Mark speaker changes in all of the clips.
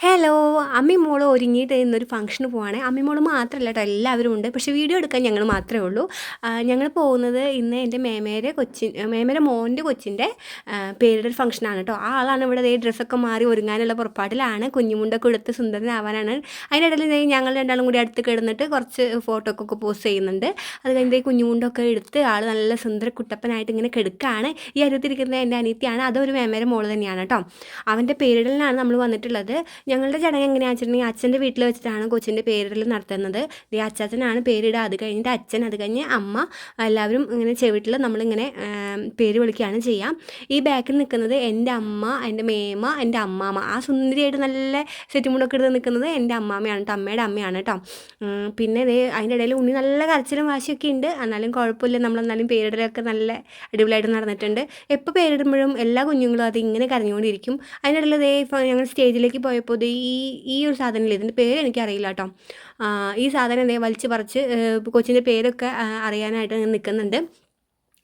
Speaker 1: Hello. അമ്മി മോൾ ഒരുങ്ങിയിട്ട് ഇന്നൊരു ഫംഗ്ഷന് പോവാണ്. അമ്മി മോൾ മാത്രമല്ല കേട്ടോ എല്ലാവരും ഉണ്ട്. പക്ഷേ വീഡിയോ എടുക്കാൻ ഞങ്ങൾ മാത്രമേ ഉള്ളൂ. ഞങ്ങൾ പോകുന്നത് ഇന്ന് എന്റെ മേമേരെ കൊച്ചി മേമേരെ മോന്റെ കൊച്ചിന്റെ പേരുടെ ഒരു ഫംഗ്ഷനാണ് കേട്ടോ. ആ ആളാണ് ഇവിടെ ദേ ഡ്രസ്സൊക്കെ മാറി ഒരുങ്ങാനുള്ള പുറപ്പാടിലാണ്. കുഞ്ഞുമുണ്ടൊക്കെ എടുത്ത് സുന്ദരനാവാനാണ്. അതിനിടയിൽ ഞങ്ങൾ രണ്ടാളും കൂടി അടുത്ത് കിടന്നിട്ട് കുറച്ച് ഫോട്ടോക്കൊക്കെ പോസ്റ്റ് ചെയ്യുന്നുണ്ട്. അത് കഴിഞ്ഞാൽ കുഞ്ഞുമുണ്ടൊക്കെ എടുത്ത് ആൾ നല്ല സുന്ദര കുട്ടപ്പനായിട്ട് ഇങ്ങനെ കിടക്കുകയാണ് ഈ അരുത്തിരിക്കുന്ന എന്റെ അനിയത്തിയാണ്. അതൊരു മേമേരെ മോൾ തന്നെയാണ് കേട്ടോ. അവന്റെ പേരിടലിനാണ് നമ്മൾ വന്നിട്ടുള്ളത്. ഞങ്ങളുടെ ചടങ്ങ് എങ്ങനെയാണെന്ന് വെച്ചിട്ടുണ്ടെങ്കിൽ അച്ഛന്റെ വീട്ടിൽ വെച്ചിട്ടാണ് കൊച്ചിന്റെ പേരിടൽ നടത്തുന്നത്. ഈ അച്ചാച്ചനാണ് പേരിടുക. അത് കഴിഞ്ഞിട്ട് അച്ഛൻ അത് കഴിഞ്ഞ് അമ്മ എല്ലാവരും ഇങ്ങനെ ചെവിട്ടിൽ നമ്മളിങ്ങനെ പേര് വിളിക്കുകയാണ് ചെയ്യാം ഈ ബാക്കിൽ നിൽക്കുന്നത് എന്റെ അമ്മ എന്റെ മേമ എന്റെ അമ്മാമ്മ ആ സുന്ദരിയായിട്ട് നല്ല സെറ്റ് മുണ്ടൊക്കെ എടുത്ത് നിൽക്കുന്നത് എന്റെ അമ്മാമ്മയാണ് കേട്ടോ അമ്മയുടെ അമ്മയാണ് കേട്ടോ പിന്നെ ഇതേ അതിന്റെ ഇടയിൽ ഉണ്ണി നല്ല കരച്ചിലും വാശിയൊക്കെ ഉണ്ട്. എന്നാലും കുഴപ്പമില്ല. നമ്മളെന്നാലും പേരിടലൊക്കെ നല്ല അടിപൊളിയായിട്ട് നടന്നിട്ടുണ്ട്. എപ്പോൾ പേരിടുമ്പോഴും എല്ലാ കുഞ്ഞുങ്ങളും അത് ഇങ്ങനെ കരഞ്ഞുകൊണ്ടിരിക്കും. അതിന്റെ ഇടയിൽ ഇതേ ഞങ്ങൾ സ്റ്റേജിലേക്ക് പോയപ്പോൾ ഈ ഈ ഒരു സാധനമില്ല. ഇതിന്റെ പേര് എനിക്കറിയില്ല കേട്ടോ ഈ സാധനം എന്തേ വലിച്ച് പറിച്ച് കൊച്ചിന്റെ പേരൊക്കെ അറിയാനായിട്ട് നിൽക്കുന്നുണ്ട്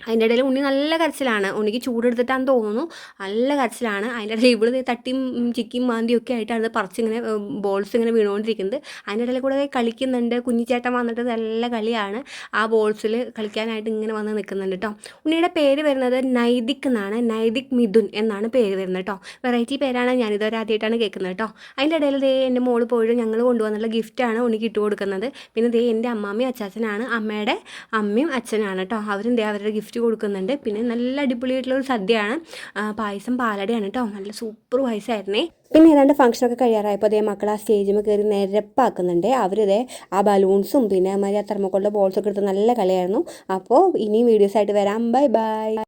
Speaker 1: അതിന്റെ ഇടയിൽ ഉണ്ണി നല്ല കരച്ചിലാണ്. ഉണ്ണിക്ക് ചൂടെടുത്തിട്ടാന്ന് തോന്നുന്നു. നല്ല കരച്ചിലാണ്. അതിന്റെ ഇടയിൽ ഇവിടെ തട്ടിയും ചിക്കിയും മാന്തിയും ഒക്കെ ആയിട്ടാണ് പറിച്ചിങ്ങനെ ബോൾസ് ഇങ്ങനെ വീണുകൊണ്ടിരിക്കുന്നത് അതിന്റെ ഇടയിൽ കൂടെ കളിക്കുന്നുണ്ട്. കുഞ്ഞിച്ചേട്ടൻ വന്നിട്ട് നല്ല കളിയാണ്. ആ ബോൾസിൽ കളിക്കാനായിട്ട് ഇങ്ങനെ വന്ന് നിൽക്കുന്നുണ്ട് കേട്ടോ ഉണ്ണിയുടെ പേര് വരുന്നത് നൈതിക് എന്നാണ്. നൈതിക് മിഥുൻ എന്നാണ് പേര് വരുന്നത് കേട്ടോ വെറൈറ്റി പേരാണ്. ഞാനിതുവരെ ആദ്യമായിട്ടാണ് കേൾക്കുന്നത് കേട്ടോ അതിന്റെ ഇടയിൽ ദേ എന്റെ മോൾ പോയിട്ട് ഞങ്ങൾ കൊണ്ടുവന്നുള്ള ഗിഫ്റ്റാണ് ഉണ്ണിക്ക് ഇട്ട് കൊടുക്കുന്നത്. പിന്നെ ദേ എന്റെ അമ്മാമ്മയും അച്ചാച്ചനാണ്. അമ്മയുടെ അമ്മയും അച്ഛനാണ് കേട്ടോ അവരും ദേ അവരുടെ കൊടുക്കുന്നുണ്ട്. പിന്നെ നല്ല അടിപൊളിയായിട്ടുള്ള ഒരു സദ്യയാണ്. പായസം പാലടയാണ് കേട്ടോ നല്ല സൂപ്പർ പായസമായിരുന്നേ പിന്നെ ഏതാണ്ട് ഫംഗ്ഷനൊക്കെ കഴിയാറായപ്പോൾ അതേ മക്കൾ ആ സ്റ്റേജിൽ കയറി നിരപ്പാക്കുന്നുണ്ട്. അവരിതേ ആ ബലൂൺസും പിന്നെ അമ്മ ആ തെർമോക്കോളിന്റെ ബോൾസൊക്കെ എടുത്ത് നല്ല കളിയായിരുന്നു. അപ്പോൾ ഇനിയും വീഡിയോസായിട്ട് വരാം. Bye bye